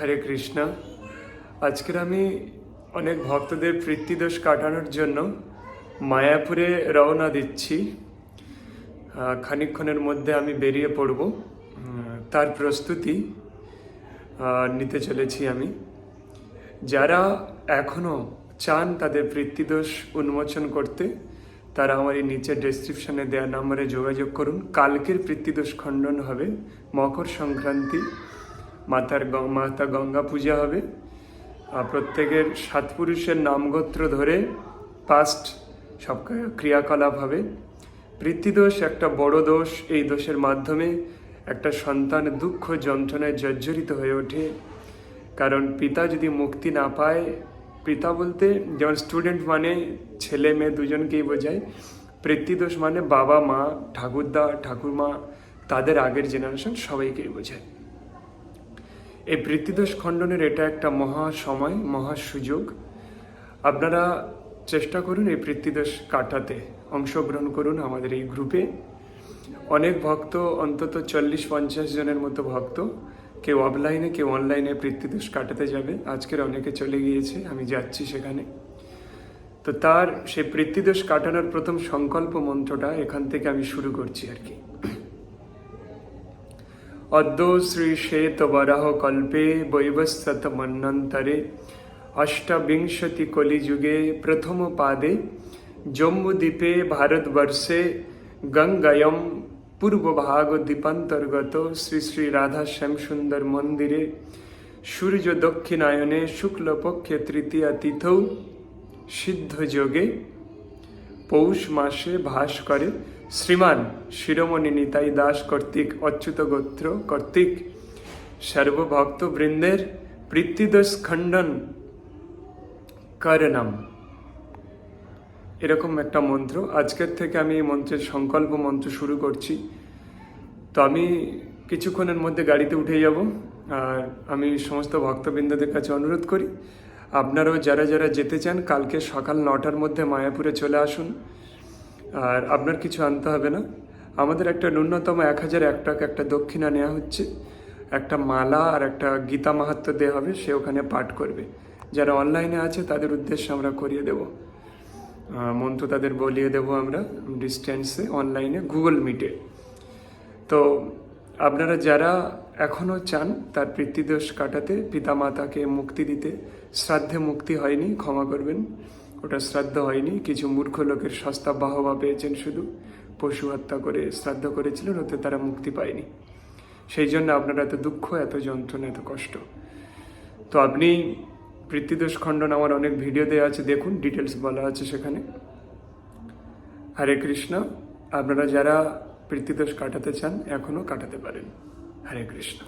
হরে কৃষ্ণ। আজকের আমি অনেক ভক্তদের পৃথিদোষ কাটানোর জন্য মায়াপুরে রওনা দিচ্ছি। আহ, খানিকক্ষণের মধ্যে আমি বেরিয়ে পড়ব। তার প্রস্তুতি নিতে চলেছি আমি। যারা এখনও চান তাদের বৃত্তিদোষ উন্মোচন করতে তারা আমার এই নিচের ডেসক্রিপশনে দেওয়া নম্বরে যোগাযোগ করুন। কালকের বৃত্তিদোষ খণ্ডন হবে মকর সংক্রান্তি। মাতার মাতা গঙ্গা পূজা হবে। প্রত্যেকের সাত পুরুষের নামগোত্র ধরে পাস্ট সব ক্রিয়াকলাপ হবে। বৃত্তিদোষ একটা বড় দোষ, এই দোষের মাধ্যমে একটা সন্তান দুঃখ যন্ত্রণায় জর্জরিত হয়ে ওঠে। কারণ পিতা যদি মুক্তি না পায়, পিতা বলতে যেমন স্টুডেন্ট মানে ছেলে মেয়ে দুজনকেই বোঝায় বৃত্তিদোষ মানে বাবা, মা, ঠাকুরদা, ঠাকুরমা, তাদের আগের জেনারেশন সবাইকেই বোঝায়। এই বৃত্তিদোষ খণ্ডনের এটা একটা মহা সময়, মহা সুযোগ। আপনারা চেষ্টা করুন এই বৃত্তিদোষ কাটাতে, অংশগ্রহণ করুন আমাদের এই গ্রুপে। অনেক ভক্ত, অন্তত চল্লিশ, পঞ্চাশ জনের মতো ভক্ত, কেউ অফলাইনে, কেউ অনলাইনে বৃত্তিদোষ কাটাতে যাবে। আজকের অনেকে চলে গিয়েছে, আমি যাচ্ছি সেখানে। তো তার, সেই বৃত্তিদোষ কাটানোর প্রথম সংকল্প মন্ত্রটা এখান থেকে আমি শুরু করছি আর কি। অদ্য শ্রী শ্বেত বরাহ কল্পে বৈবস্বত মন্বন্তরে অষ্টবিংশতি কলিযুগে প্রথম পাদে জম্বুদ্বীপে ভারতবর্ষে গঙ্গয়ম পূর্বভাগ দ্বীপান্তর্গত শ্রী শ্রী রাধা শ্যামসুন্দর মন্দিরে সূর্য দক্ষিণায়নে শুক্লপক্ষে তৃতীয়া তিথৌ সিদ্ধযোগে পৌষ মাসে ভাস করে শ্রীমান শিরোমণি নিতাই দাস কর্তৃক, অচ্যুত গোত্র কর্তৃক সর্বভক্ত বৃন্দের বৃত্তিদোষ খণ্ডন করনাম এরকম একটা মন্ত্র। আজকের থেকে আমি এই মন্ত্রের সংকল্প মন্ত্র শুরু করছি। তো আমি কিছুক্ষণের মধ্যে গাড়িতে উঠে যাব। আর আমি সমস্ত ভক্তবৃন্দদের কাছে অনুরোধ করি, আপনারাও যারা যারা যেতে চান, কালকে সকাল নটার মধ্যে মায়াপুরে চলে আসুন। আর আপনার কিছু আনতে হবে না। আমাদের একটা ন্যূনতম এক হাজার এক টাকা একটা দক্ষিণা নেওয়া হচ্ছে। একটা মালা আর একটা গীতা মাহাত্ম দেওয়া হবে, সে ওখানে পাঠ করবে। যারা অনলাইনে আছে, তাদের উদ্দেশ্যে আমরা করিয়ে দেবো। মন্ত্র তাদের বলিয়ে দেবো আমরা ডিস্টেন্সে, অনলাইনে, গুগল মিটে। তো আপনারা যারা এখনও চান, তার পিতৃদোষ কাটাতে, পিতামাতাকে মুক্তি দিতে, শ্রাদ্ধে মুক্তি হয়নি, ক্ষমা করবেন। ওটা শ্রাদ্ধ হয়নি, কিছু মূর্খ লোকের সস্তা বাহবা পেয়েছেন শুধু। পশু হত্যা করে শ্রাদ্ধ করেছিলেন ওতে তারা মুক্তি পায়নি। সেই জন্য আপনার এত দুঃখ, এত যন্ত্রণা, এত কষ্ট। তো আপনি বৃত্তিদোষ খণ্ডন আমার অনেক ভিডিও দেওয়া আছে, দেখুন, ডিটেলস বলা আছে সেখানে। হরে কৃষ্ণ, আপনারা যারা বৃত্তিদোষ কাটাতে চান এখনও কাটাতে পারেন। হরে কৃষ্ণ।